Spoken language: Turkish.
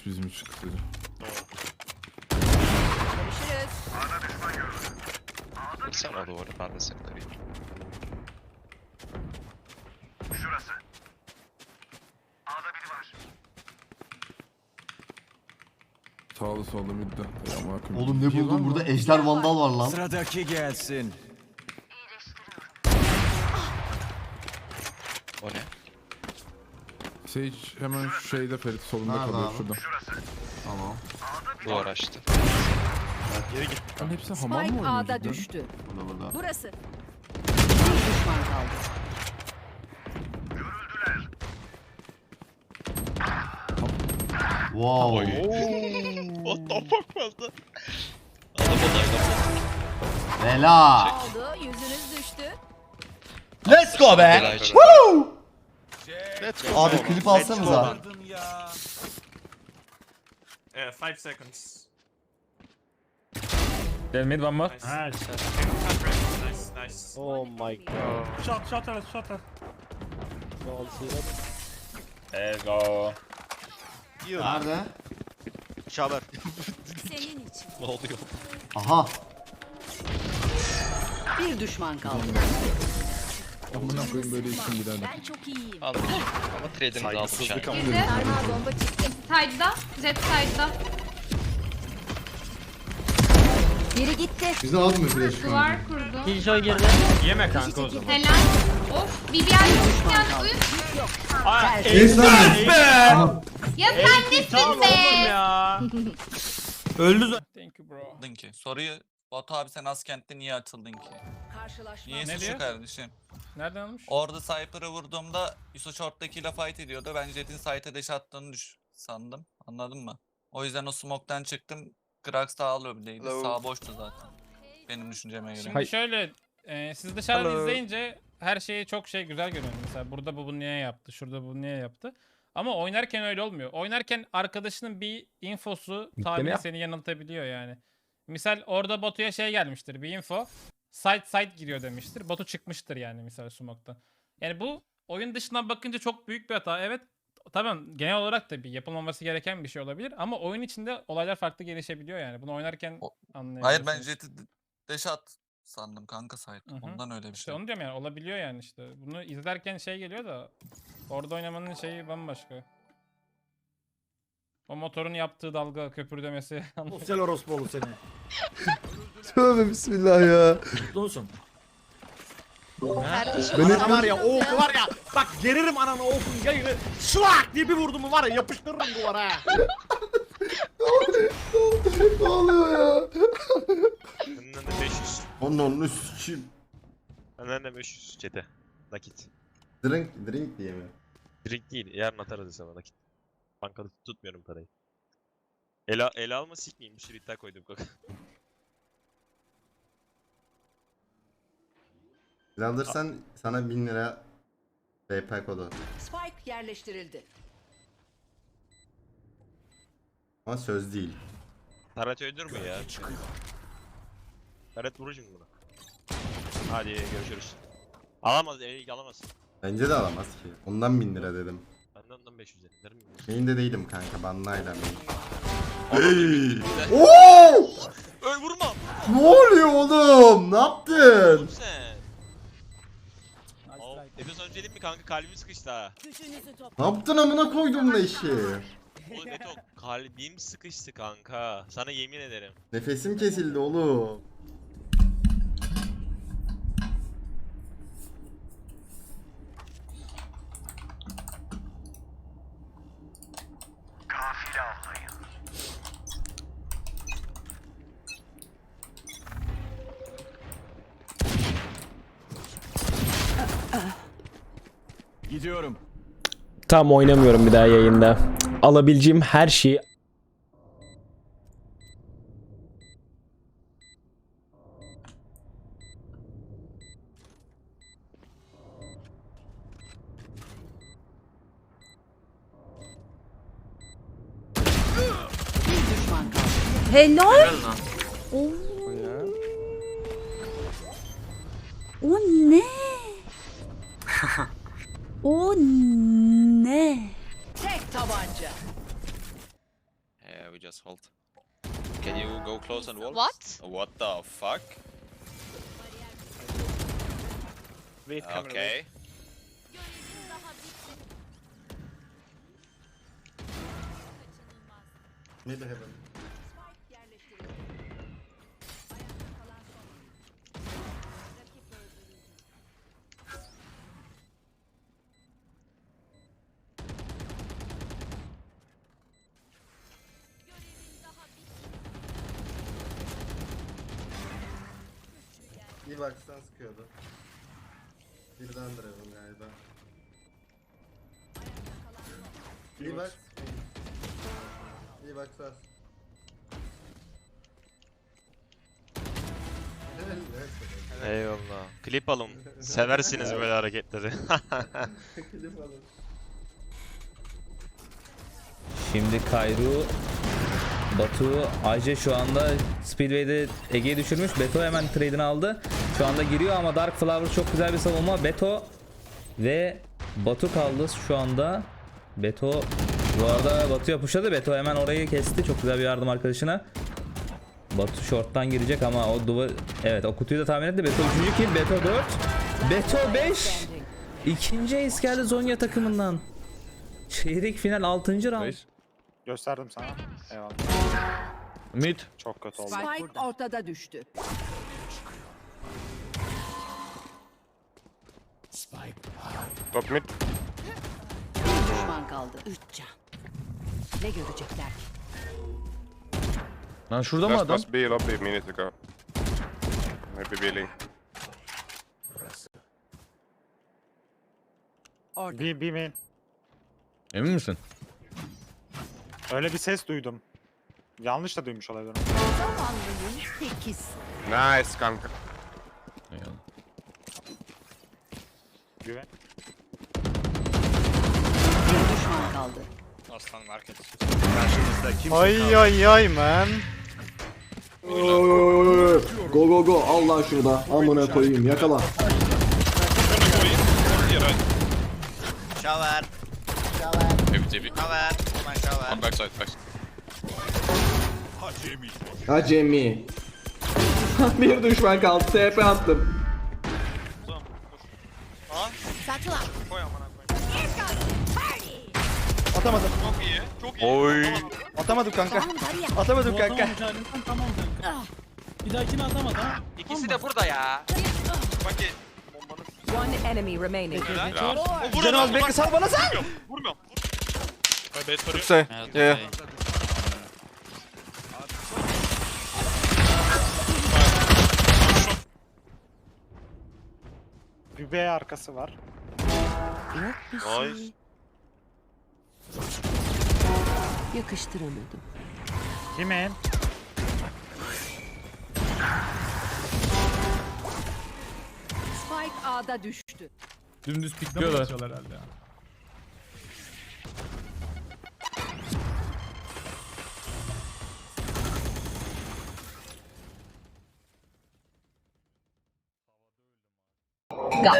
maç bizim için kısaca. Görüşürüz. Sen o doğru ben de seni tarayayım. Sağlı sollu midde. Ya ama akım. Oğlum ne var buldun burada? Ejder Vandal var lan. Sıradaki gelsin. O ne? Sage hemen şu şeyde Ferit solunda Nerede kalıyor abi? şurada. Tamam. Duvar açtı. Lan hepsi hamam mı Spike oynuyor A'da cidden? düştü. Burada burada. Burası. Bir düşman kaldı. Wow. What the fuck was that? Adam odayla Bela. Oldu. Yüzünüz düştü. Let's go be. Bela için. Abi klip alsanıza. Uh, five seconds. Dead mid one more. Nice. Nice, nice. Oh my god. Shot, shutter, shutter. Let's go. Nerede? Şaber. Senin için. Ne oluyor? Aha. Bir düşman kaldı. Amına koyayım böyle işin giderler. Ben çok iyiyim. Aldım. Ama trade'imi de aldım. Sarmal bomba çıktı. Side'da. Jet side'da. Biri gitti. Bize az mı flash Duvar kurdu. Killjoy girdi. Yeme kanka o zaman. Helal. Of. BBL çok yani oyun. Ya sen nesin be? ya. Thank you bro. Atıldın ki. Soruyu Batu abi sen Askent'te niye atıldın ki? Karşılaşma. Niye Ne suçu diyor? kardeşim? Nereden almış? Orada Cypher'ı vurduğumda Yusuf Short'takiyle fight ediyordu. Ben Jet'in site'e dash attığını düş sandım. Anladın mı? O yüzden o smoke'tan çıktım. Krax da lobideydi. Sağ boştu zaten. Benim düşünceme göre. Şimdi şöyle e, siz dışarıda Hello. izleyince her şeyi çok şey güzel görüyorsunuz. Mesela burada bu bunu niye yaptı, şurada bu niye yaptı. Ama oynarken öyle olmuyor. Oynarken arkadaşının bir infosu tabiri seni yanıltabiliyor yani. Misal orada Batu'ya şey gelmiştir bir info. Site site giriyor demiştir. Batu çıkmıştır yani misal smoke'tan. Yani bu oyun dışından bakınca çok büyük bir hata. Evet tamam genel olarak da bir yapılmaması gereken bir şey olabilir. Ama oyun içinde olaylar farklı gelişebiliyor yani. Bunu oynarken anlayabiliyorsunuz. Hayır ben Jet'i d- dash at sandım kanka. Hı hı. Ondan öyle bir İşte şey. onu diyorum yani olabiliyor yani işte. Bunu izlerken şey geliyor da orada oynamanın şeyi bambaşka. O motorun yaptığı dalga köpürdemesi. Sosyal orospu seni. Tövbe bismillah ya. Mutlu musun? Beni Ana var ya o oku var ya. Bak geririm ananı okun yayını. Şlak diye bir vurdum mu var ya yapıştırırım duvara ha. ne oluyor ya? Benden de 500. Onun üstü Benden de 500 çete. Nakit. Drink, drink diye mi? Drink değil. Yarın atarız sana nakit. Bankada tutmuyorum parayı. Ele, ele alma sikmeyeyim. Bir sürü koydum kanka. Siz alırsan sana 1000 lira VP kodu. Spike yerleştirildi. Ama söz değil. Taret öldür mü ya? Taret vurur şimdi bunu. Hadi görüşürüz. Alamaz, eli alamaz. Bence de alamaz ki. Ondan 1000 lira dedim. Ondan 500 lira. Derim mi? Main'de değilim kanka. Banlayla main. Oo! Öl vurma! Ne oluyor oğlum? Ne yaptın? Vur sen. Mi kanka kalbim sıkıştı ha. Ne yaptın amına koydum ne işi? Oğlum Eto kalbim sıkıştı kanka. Sana yemin ederim. Nefesim kesildi oğlum. Gidiyorum. Tam oynamıyorum bir daha yayında. Alabileceğim her şeyi. Helal. Oo. O ne? O ne? Tek tabanca. just hold. Can you go close and wall? What? What the fuck? Wait camera. Okay. Mid heaven. Bir baksan sıkıyordu. Birden Draven galiba. Bir bak sağ. Eyvallah. Klip alın. Seversiniz böyle hareketleri. Klip alın. Şimdi Kayru, Batu, Ayce şu anda Speedway'de Ege'yi düşürmüş. Beto hemen trade'ini aldı. Şu anda giriyor ama Dark Flower çok güzel bir savunma. Beto ve Batu kaldı şu anda. Beto bu arada Batu yapışladı. Beto hemen orayı kesti. Çok güzel bir yardım arkadaşına. Batu short'tan girecek ama o duvar... Evet o kutuyu da tahmin etti. Beto 3. kill. Beto 4. Beto 5. Standing. İkinci ace geldi Zonya takımından. Çeyrek final 6. round. Gösterdim sana. Eyvallah. Mid. Çok kötü oldu. Spike ortada düştü. Top mid. Bir düşman kaldı. Üç can. Ne görecekler ki? Lan şurada mı adam? B lobby minute ago. Maybe B link. Orada. Bir, bir mi? Emin misin? Öyle bir ses duydum. Yanlış da duymuş olabilirim. Zamanlının tekiz. Nice kanka. Eyvallah. Güven. Düşman kaldı. Aslan market. Ay ay ay man. Go go go al lan şurada. Amına koyayım yakala. Shower. Shower. Come on shower. On backside, backside. Acemi. bir düşman kaldı. TP attım. Atamadım. Çok iyi. Çok iyi. Oy. Atamadım kanka. Atamadım kanka. İkisi de burada ya. Bakın. One enemy remaining. Cenaz bekle sal bana sen. Vurmuyorum. Tutsa. Yeah. Bir B arkası var. Nice. Yakıştıramadım. Kimin? Spike A'da düştü. Dümdüz pikliyorlar. Go.